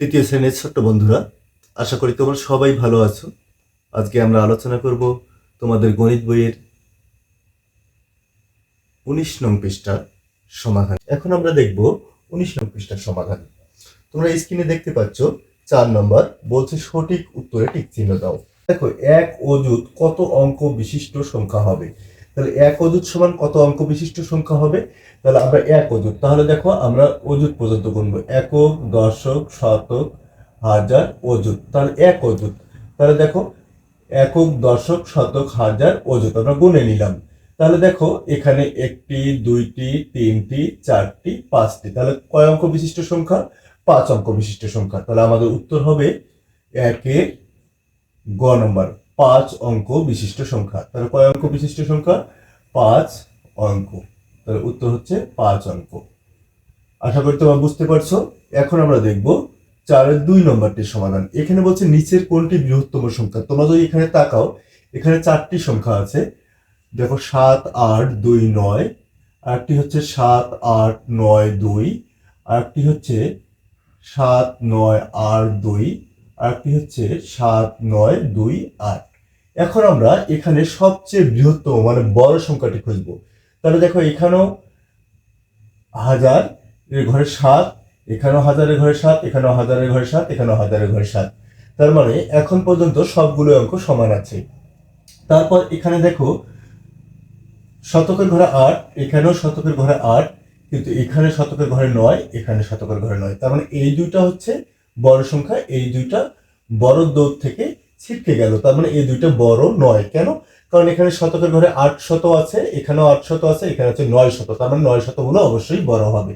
তৃতীয় শ্রেণির ছোট্ট বন্ধুরা, আশা করি তোমরা সবাই ভালো আছো। আজকে আমরা আলোচনা করব তোমাদের গণিত বইয়ের উনিশ নং পৃষ্ঠার সমাধান। এখন আমরা দেখব উনিশ নং পৃষ্ঠার সমাধান। তোমরা স্ক্রিনে দেখতে পাচ্ছ, চার নম্বর বলছে সঠিক উত্তরে টিক চিহ্ন দাও। দেখো, এক অযুত কত অঙ্ক বিশিষ্ট সংখ্যা হবে? তাহলে এক অযুত সমান কত অঙ্ক বিশিষ্ট সংখ্যা হবে? তাহলে আমরা এক অযুত। তাহলে দেখো আমরা অযুত পর্যন্ত গুনবো। একক, দশক, শতক, হাজার, অযুত। তাহলে এক অযুত। তাহলে দেখো একক, দশক, শতক, হাজার, অযুত। আমরা গুনে নিলাম। তাহলে দেখো এখানে একটি, দুইটি, তিনটি, চারটি, পাঁচটি। তাহলে কয় অঙ্ক বিশিষ্ট সংখ্যা? পাঁচ অঙ্ক বিশিষ্ট সংখ্যা। তাহলে আমাদের উত্তর হবে একের গ নম্বর। পাঁচ অঙ্ক বিশিষ্ট সংখ্যা। তাহলে কয় অঙ্ক বিশিষ্ট সংখ্যা? পাঁচ অঙ্ক। তাহলে উত্তর হচ্ছে পাঁচ অঙ্ক। আশা করি তোমরা বুঝতে পারছ। এখন আমরা দেখব চারের দুই নম্বরটির সমাধান। এখানে বলছে নিচের কোনটি বৃহত্তম সংখ্যা? তোমরা যদি এখানে তাকাও, এখানে চারটি সংখ্যা আছে। দেখো সাত, আট, দুই, নয়। আরেকটি হচ্ছে সাত, আট, নয়, দুই। আরেকটি হচ্ছে সাত, নয়, আট, দুই। আরেকটি হচ্ছে সাত, নয়, দুই, আট। এখন আমরা এখানে সবচেয়ে বৃহত্তম মানে বড় সংখ্যাটি খুঁজবো। তাহলে দেখো, এখানেও হাজার, এর ঘরে সাত, এখানেও হাজারের ঘরে সাত, এখানেও হাজারের ঘরে সাত, এখানেও হাজারের ঘরে সাত। তার মানে এখন পর্যন্ত সবগুলো অঙ্ক সমান আছে। তারপর এখানে দেখো, শতকের ঘরে আট, এখানেও শতকের ঘরে আট, কিন্তু এখানে শতকের ঘরে নয়, এখানে শতকের ঘরে নয়। তার মানে এই দুইটা হচ্ছে বড় সংখ্যা, এই দুইটা বড় দৌড় থেকে ছিটকে গেল। তার মানে এই দুইটা বড় নয়। কেন? কারণ এখানে শতকের ঘরে আট শত আছে, এখানেও আট শত আছে, এখানে হচ্ছে নয় শত। তার মানে নয় শতগুলো অবশ্যই বড় হবে।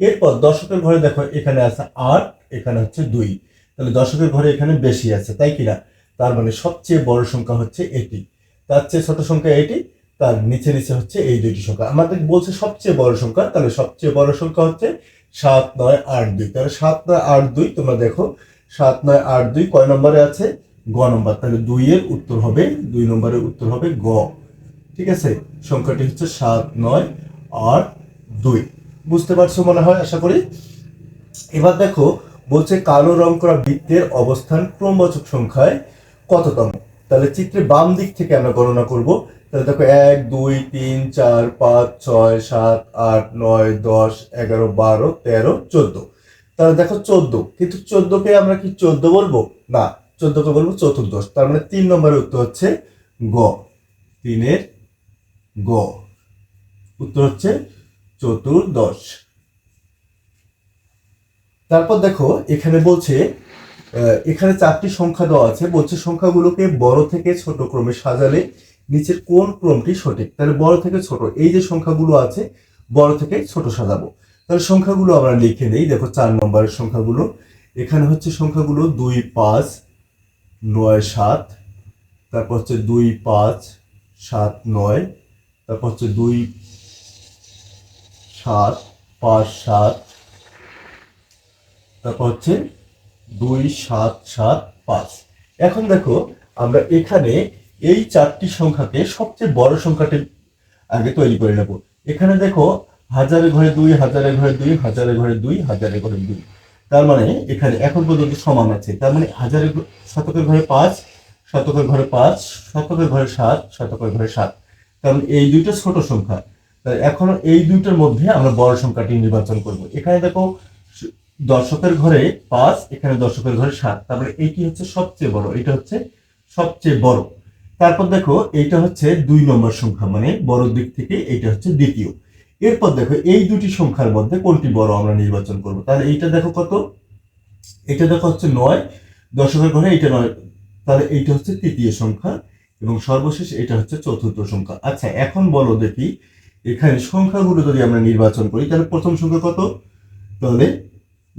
এরপর দশকের ঘরে দেখো, এখানে আছে আট, এখানে হচ্ছে দুই। তাহলে দশকের ঘরে এখানে বেশি আছে, তাই কিনা তার মানে সবচেয়ে বড় সংখ্যা হচ্ছে এটি। তার চেয়ে ছোট সংখ্যা এটি, তার নিচে নিচে হচ্ছে এই দুইটি সংখ্যা। আমাদের বলছে সবচেয়ে বড় সংখ্যা, তাহলে সবচেয়ে বড় সংখ্যা হচ্ছে সাত, নয়, আট, দুই। তাহলে সাত, নয়, আট, দুই তোমরা দেখো, সাত, নয়, আট, দুই কয় নম্বরে আছে? গ নম্বর। তাহলে দুই এর উত্তর হবে, দুই নম্বরের উত্তর হবে গ। ঠিক আছে? সংখ্যাটি হচ্ছে সাত, নয়, আট, দুই। বুঝতে পারছ মনে হয়? আশা করি? এবার দেখো, বলছে কালো রং করা বৃত্তের অবস্থান ক্রমবাচক সংখ্যায় কততম? তাহলে চিত্রে বাম দিক থেকে আমরা গণনা করব। তাহলে দেখো এক, দুই, তিন, চার, পাঁচ, ছয়, সাত, আট, নয়, দশ, এগারো, বারো, তেরো, চোদ্দ। তাহলে দেখো চোদ্দ। কিন্তু চোদ্দকে আমরা কি চোদ্দ বলব? না। চোদ্দকে বলব চতুর্দশ। তার মানে তিন নম্বরের উত্তর হচ্ছে গ। তিনের গ। উত্তর হচ্ছে চতুর্দশ। তারপর দেখো, এখানে বলছে এখানে চারটি সংখ্যা দেওয়া আছে। বলছে সংখ্যাগুলোকে বড় থেকে ছোট ক্রমে সাজালে নিচের কোন ক্রমটি সঠিক? তাহলে বড় থেকে ছোট, এই যে সংখ্যাগুলো আছে, বড় থেকে ছোট সাজাবো। তাহলে সংখ্যাগুলো আমরা লিখে নেই। দেখো চার নম্বরের সংখ্যাগুলো। এখানে হচ্ছে সংখ্যাগুলো দুই, পাঁচ নয় সাত, তারপর হচ্ছে দুই পাঁচ, সাত নয়, তারপর হচ্ছে দুই সাত, পাঁচ সাত, তারপর হচ্ছে দুই সাত সাত পাঁচ। এখন দেখো, আমরা এখানে এই চারটি সংখ্যাকে সবচেয়ে বড় সংখ্যাটি আগে তৈরি করে নেব। এখানে দেখো, হাজারে ঘরে দুই হাজারের ঘরে দুই হাজারের ঘরে দুই, হাজারে ঘরে দুই। তার মানে এখানে এখন পর্যন্ত সমান আছে। তার মানে হাজারের শতকের ঘরে পাঁচ, শতকের ঘরে পাঁচ, শতকের ঘরে সাত, শতকের ঘরে সাত। কারণ এই দুইটা ছোট সংখ্যা। এখন এই দুইটার মধ্যে আমরা বড় সংখ্যাটি নির্বাচন করব। এখানে দেখো দর্শকের ঘরে পাঁচ, এখানে দর্শকের ঘরে সাত। তারপরে এইটি হচ্ছে সবচেয়ে বড়, এটা হচ্ছে সবচেয়ে বড়। তারপর দেখো, এইটা হচ্ছে দুই নম্বর সংখ্যা মানে বড় দিক থেকে এইটা হচ্ছে দ্বিতীয়। এরপর দেখো, এই দুটি সংখ্যার মধ্যে কোনটি বড় আমরা নির্বাচন করব? তাহলে এইটা দেখো কত? এটা দেখো হচ্ছে নয়, দশকের ঘরে এইটা নয়। তাহলে এইটা হচ্ছে তৃতীয় সংখ্যা এবং সর্বশেষ এটা হচ্ছে চতুর্থ সংখ্যা। আচ্ছা এখন বলো দেখি, এখানে সংখ্যাগুলো যদি আমরা নির্বাচন করি, তাহলে প্রথম সংখ্যা কত? তাহলে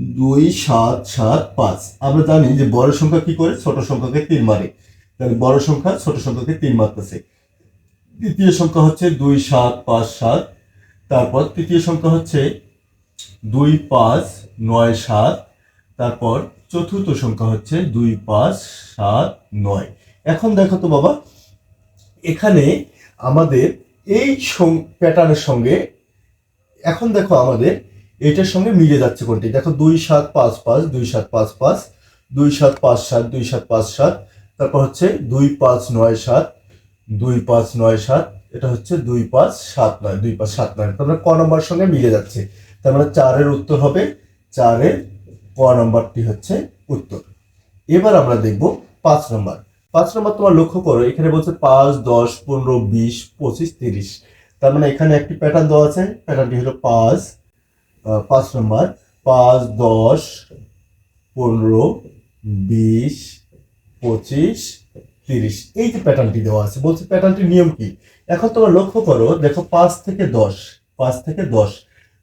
দুই, সাত সাত, পাঁচ। আমরা জানি যে বড় সংখ্যা কি করে? ছোট সংখ্যাকে তিন মারে। তাহলে বড় সংখ্যা ছোট সংখ্যাকে তিন মারতেছে। দ্বিতীয় সংখ্যা হচ্ছে দুই, সাত, পাঁচ, সাত। তারপর তৃতীয় সংখ্যা হচ্ছে দুই পাঁচ নয় সাত, তারপর চতুর্থ সংখ্যা হচ্ছে দুই পাঁচ সাত নয়। এখন দেখো তো বাবা, এখানে আমাদের এই প্যাটার্নের সঙ্গে, এখন দেখো আমাদের এটার সঙ্গে মিলে যাচ্ছে কোনটি? দেখো দুই সাত পাঁচ পাঁচ, দুই সাত পাঁচ পাঁচ, দুই সাত পাঁচ সাত, দুই সাত পাঁচ সাত, তারপর হচ্ছে দুই পাঁচ নয় সাত, দুই পাঁচ নয় সাত এটা হচ্ছে দুই পাঁচ সাত নয়, দুই পাঁচ সাত নয়। তারপরে ক নম্বর সঙ্গে মিলে যাচ্ছে। তার মানে চারের উত্তর হবে, চারের ক নম্বরটি হচ্ছে উত্তর। এবার আমরা দেখব পাঁচ নম্বর। পাঁচ নম্বর তোমার লক্ষ্য করো, এখানে বলছে পাঁচ, দশ, পনেরো, বিশ, পঁচিশ, তিরিশ। তার মানে এখানে একটি প্যাটার্ন দেওয়া আছে প্যাটার্নটি হলো পাঁচ পাঁচ নম্বর। পাঁচ, দশ, পনেরো, বিশ, পঁচিশ, তিরিশ। এই যে প্যাটার্নটি দেওয়া আছে, বলছে প্যাটার্নটির নিয়ম কি? এখন তোমরা লক্ষ্য করো, দেখো পাঁচ থেকে দশ, পাঁচ থেকে দশ,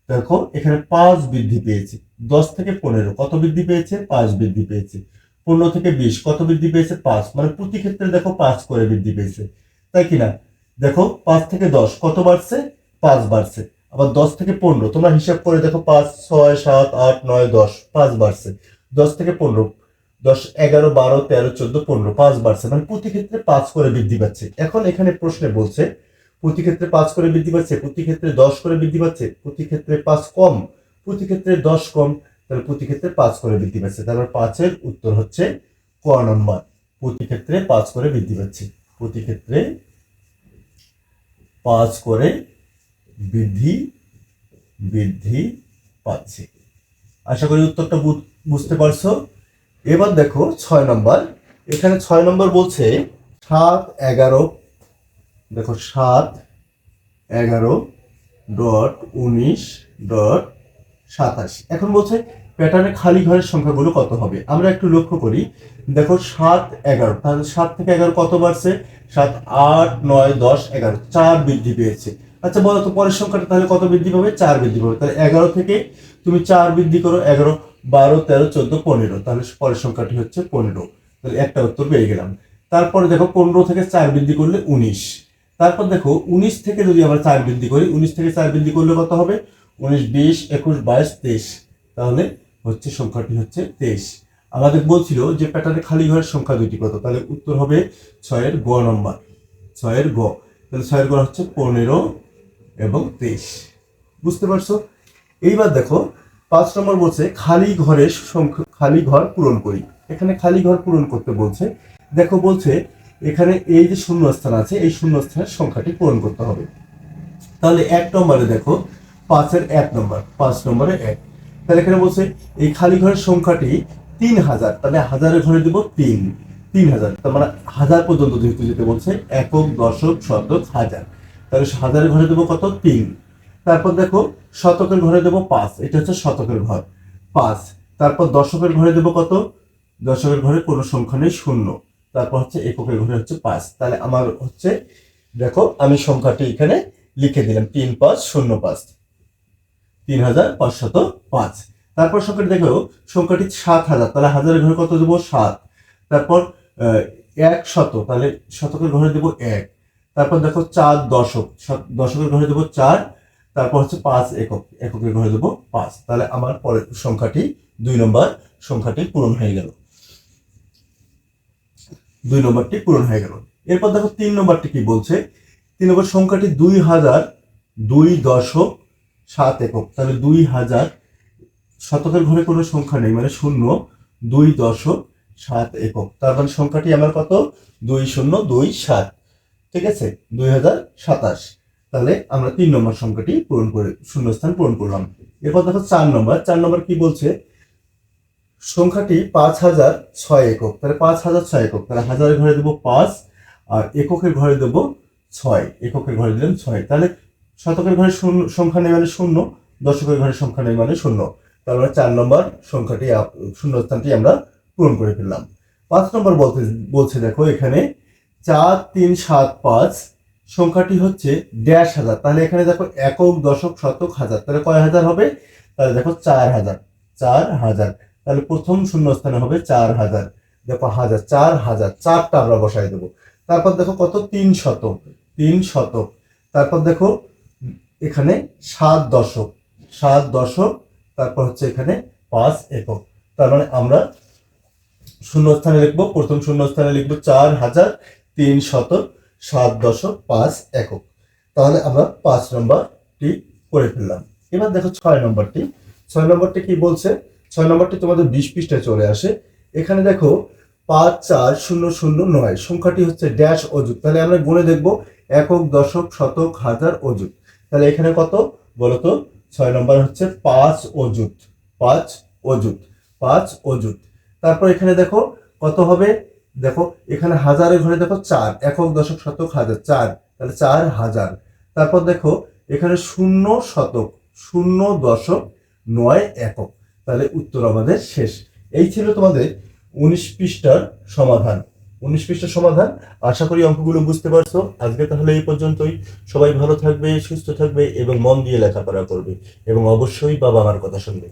দেখো এখানে পাঁচ বৃদ্ধি পেয়েছে। দশ থেকে পনেরো, কত বৃদ্ধি পেয়েছে? পাঁচ বৃদ্ধি পেয়েছে। পনেরো থেকে বিশ, কত বৃদ্ধি পেয়েছে? পাঁচ। মানে প্রতি ক্ষেত্রে দেখো পাঁচ করে বৃদ্ধি পেয়েছে। তাই কি না দেখো পাঁচ থেকে দশ, কত বাড়ছে? পাঁচ বাড়ছে। আবার দশ থেকে পনেরো, তোমরা হিসাব করে দেখো পাঁচ, ছয়, সাত, আট, নয়, দশ, পাঁচ বাড়ছে। দশ থেকে পনেরো দশ, এগারো, বারো, তেরো, চোদ্দ, পনেরো, পাঁচ বাড়ছে মানে প্রতি ক্ষেত্রে পাঁচ করে বৃদ্ধি পাচ্ছে। এখন এখানে প্রশ্নে বলছে প্রতি ক্ষেত্রে পাঁচ করে বৃদ্ধি পাচ্ছে প্রতি ক্ষেত্রে দশ করে বৃদ্ধি পাচ্ছে প্রতি ক্ষেত্রে পাঁচ কম প্রতি ক্ষেত্রে দশ কম, তাহলে প্রতি ক্ষেত্রে পাঁচ করে বৃদ্ধি পাচ্ছে। তারপর পাঁচের উত্তর হচ্ছে ক নম্বর। প্রতি ক্ষেত্রে পাঁচ করে বৃদ্ধি পাচ্ছে। প্রতি ক্ষেত্রে পাঁচ করে বৃদ্ধি বৃদ্ধি পাচ্ছে। আশা করি উত্তরটা বুঝতে পারছ? এবার দেখো ছয় নম্বর। এখানে ছয় নম্বর বলছে, সাত এগারো। দেখো, সাত এগারো ডট উনিশ ডট সাতাশ। এখন বলছে প্যাটার্নে খালি ঘরের সংখ্যাগুলো কত হবে? আমরা একটু লক্ষ্য করি। দেখো, সাত এগারো। তাহলে সাত থেকে এগারো কত বাড়ছে? সাত, আট, নয়, দশ, এগারো। চার বৃদ্ধি পেয়েছে। আচ্ছা বলো তো, পরের সংখ্যাটা তাহলে কত বৃদ্ধি পাবে? চার বৃদ্ধি পাবে। তাহলে এগারো থেকে তুমি চার বৃদ্ধি করো, এগারো, বারো, তেরো, চোদ্দ, পনেরো। তাহলে পরের সংখ্যাটি হচ্ছে পনেরো। তাহলে একটা উত্তর পেয়ে গেলাম। তারপরে দেখো, পনেরো থেকে চার বৃদ্ধি করলে উনিশ। তারপর দেখো, উনিশ থেকে যদি আমরা চার বৃদ্ধি করি, উনিশ থেকে চার বৃদ্ধি করলে কত হবে? উনিশ, বিশ, একুশ, বাইশ, তেইশ। তাহলে হচ্ছে সংখ্যাটি হচ্ছে তেইশ। আমাদের বলছিল যে প্যাটার্নে খালি ঘরের সংখ্যা দুইটি কত? তাহলে উত্তর হবে ছয়ের গ নম্বর। ছয়ের গ। তাহলে ছয়ের গ হচ্ছে পনেরো এবং তেইশ। বুঝতে পারছ? এইবার দেখো, পাঁচ নম্বর বলছে, খালি ঘরের সংখ্যা খালি ঘর পূরণ করি। এখানে খালি ঘর পূরণ করতে বলছে, দেখো বলছে, এখানে এই যে শূন্যস্থান আছে, এই শূন্যস্থানের সংখ্যাটি পূরণ করতে হবে। তাহলে এক নম্বরে দেখো, পাঁচের এক নম্বর, পাঁচ নম্বরে এক। তাহলে এখানে বলছে, এই খালি ঘরের সংখ্যাটি তিন হাজার, তাহলে হাজারের ঘরে দেবো তিন তিন হাজার। তার মানে হাজার পর্যন্ত যেহেতু যেতে বলছে, একক দশক শতক হাজার। তাহলে হাজারের ঘরে দেবো কত? তিন। তারপর দেখো, শতকের ঘরে দেবো পাঁচ। এটা হচ্ছে শতকের ঘর। পাঁচ। তারপর দশকের ঘরে দেবো কত? দশকের ঘরে কোনো সংখ্যা নেই, শূন্য। তারপর হচ্ছে এককের ঘরে হচ্ছে পাঁচ। তাহলে আমার হচ্ছে, দেখো, আমি সংখ্যাটি এখানে লিখে দিলাম। তিন পাঁচ, শূন্য পাঁচ। তিন হাজার পাঁচশত পাঁচ। তারপর সংখ্যাটি দেখো, সংখ্যাটি সাত হাজার। তাহলে হাজারের ঘরে কত দেবো? সাত। তারপর এক শত। তাহলে শতকের ঘরে দেবো এক। তারপর দেখো, চার দশক। দশকের ঘরে দেবো চার। তারপর হচ্ছে পাঁচ একক এককের ঘরে দেবো পাঁচ। তাহলে আমার পরের সংখ্যাটি দুই নম্বর সংখ্যাটি পূরণ হয়ে গেল। দুই নম্বরটি পূরণ হয়ে গেল। এরপর দেখো তিন নম্বরটি কি বলছে? তিন নম্বর সংখ্যাটি দুই হাজার দুই দশক সাত একক। তাহলে দুই হাজার শতকের ঘরে কোনো সংখ্যা নেই মানে শূন্য দুই দশক সাত একক। তার মানে সংখ্যাটি আমার কত? দুই শূন্য দুই সাত। ঠিক আছে? দুই হাজার সাতাশ। তাহলে আমরা তিন নম্বর সংখ্যাটি পূরণ করে, শূন্যস্থান পূরণ করলাম। এরপর দেখো চার নম্বর চার নম্বর কি বলছে? সংখ্যাটি পাঁচ হাজার ছয় একক, তাহলে পাঁচ হাজার ছয় একক, তাহলে হাজারের ঘরে দেবো পাঁচ, আর এককের ঘরে দেবো ছয়, এককের ঘরে দিলাম ছয়। তাহলে শতকের ঘরে শূন্য, সংখ্যা নেই মানে শূন্য, দশকের ঘরে সংখ্যা নেই মানে শূন্য। তার মানে চার নম্বর সংখ্যাটি শূন্যস্থানটি আমরা পূরণ করে ফেললাম। পাঁচ নম্বর বলতে, বলছে দেখো এখানে, চার, তিন, সাত, পাঁচ সংখ্যাটি হচ্ছে ড্যাশ হাজার। তাহলে এখানে দেখো একক, দশক, শতক, হাজার। তাহলে কয় হাজার হবে? তাহলে দেখো চার হাজার। চার হাজার। তাহলে প্রথম শূন্যস্থানে হবে চার হাজার। দেখো হাজার, চার হাজার। চারটা আমরা বসাই দেবো। তারপর দেখো কত? তিন শতক। তিন শতক। তারপর দেখো এখানে সাত দশক। সাত দশক, তারপর হচ্ছে এখানে পাঁচ একক। তার মানে আমরা শূন্যস্থানে লিখব, প্রথম শূন্যস্থানে লিখব চার হাজার, তিন শতক। সাত দশক পাঁচ একক। তাহলে আমরা পাঁচ নম্বরটি করে ফেললাম। এবার দেখো ছয় নম্বরটি। ছয় নম্বরটি কি বলছে? ছয় নম্বরটি তোমাদের বিশ পৃষ্ঠায় চলে আসে। এখানে দেখো পাঁচ, চার, শূন্য শূন্য, নয়। সংখ্যাটি হচ্ছে ড্যাশ অযুত। তাহলে আমরা গুণে দেখব একক, দশক, শতক, হাজার অযুত। তাহলে এখানে কত? বলতো ছয় নম্বর হচ্ছে পাঁচ অযুত। পাঁচ অযুত। পাঁচ অযুত। তারপর এখানে দেখো কত হবে? দেখো, এখানে হাজারের ঘরে দেখো চার, একক দশক শতক হাজার, চার, তাহলে চার হাজার। তারপর দেখো, এখানে শূন্য শতক, শূন্য দশক, নয় একক। তাহলে উত্তর আমাদের শেষ। এই ছিল তোমাদের উনিশ পৃষ্ঠার সমাধান। উনিশ পৃষ্ঠার সমাধান, আশা করি অঙ্কগুলো বুঝতে পারছ। আজকে তাহলে এই পর্যন্তই। সবাই ভালো থাকবে, সুস্থ থাকবে এবং মন দিয়ে লেখাপড়া করবে এবং অবশ্যই বাবা মার কথা শুনবে।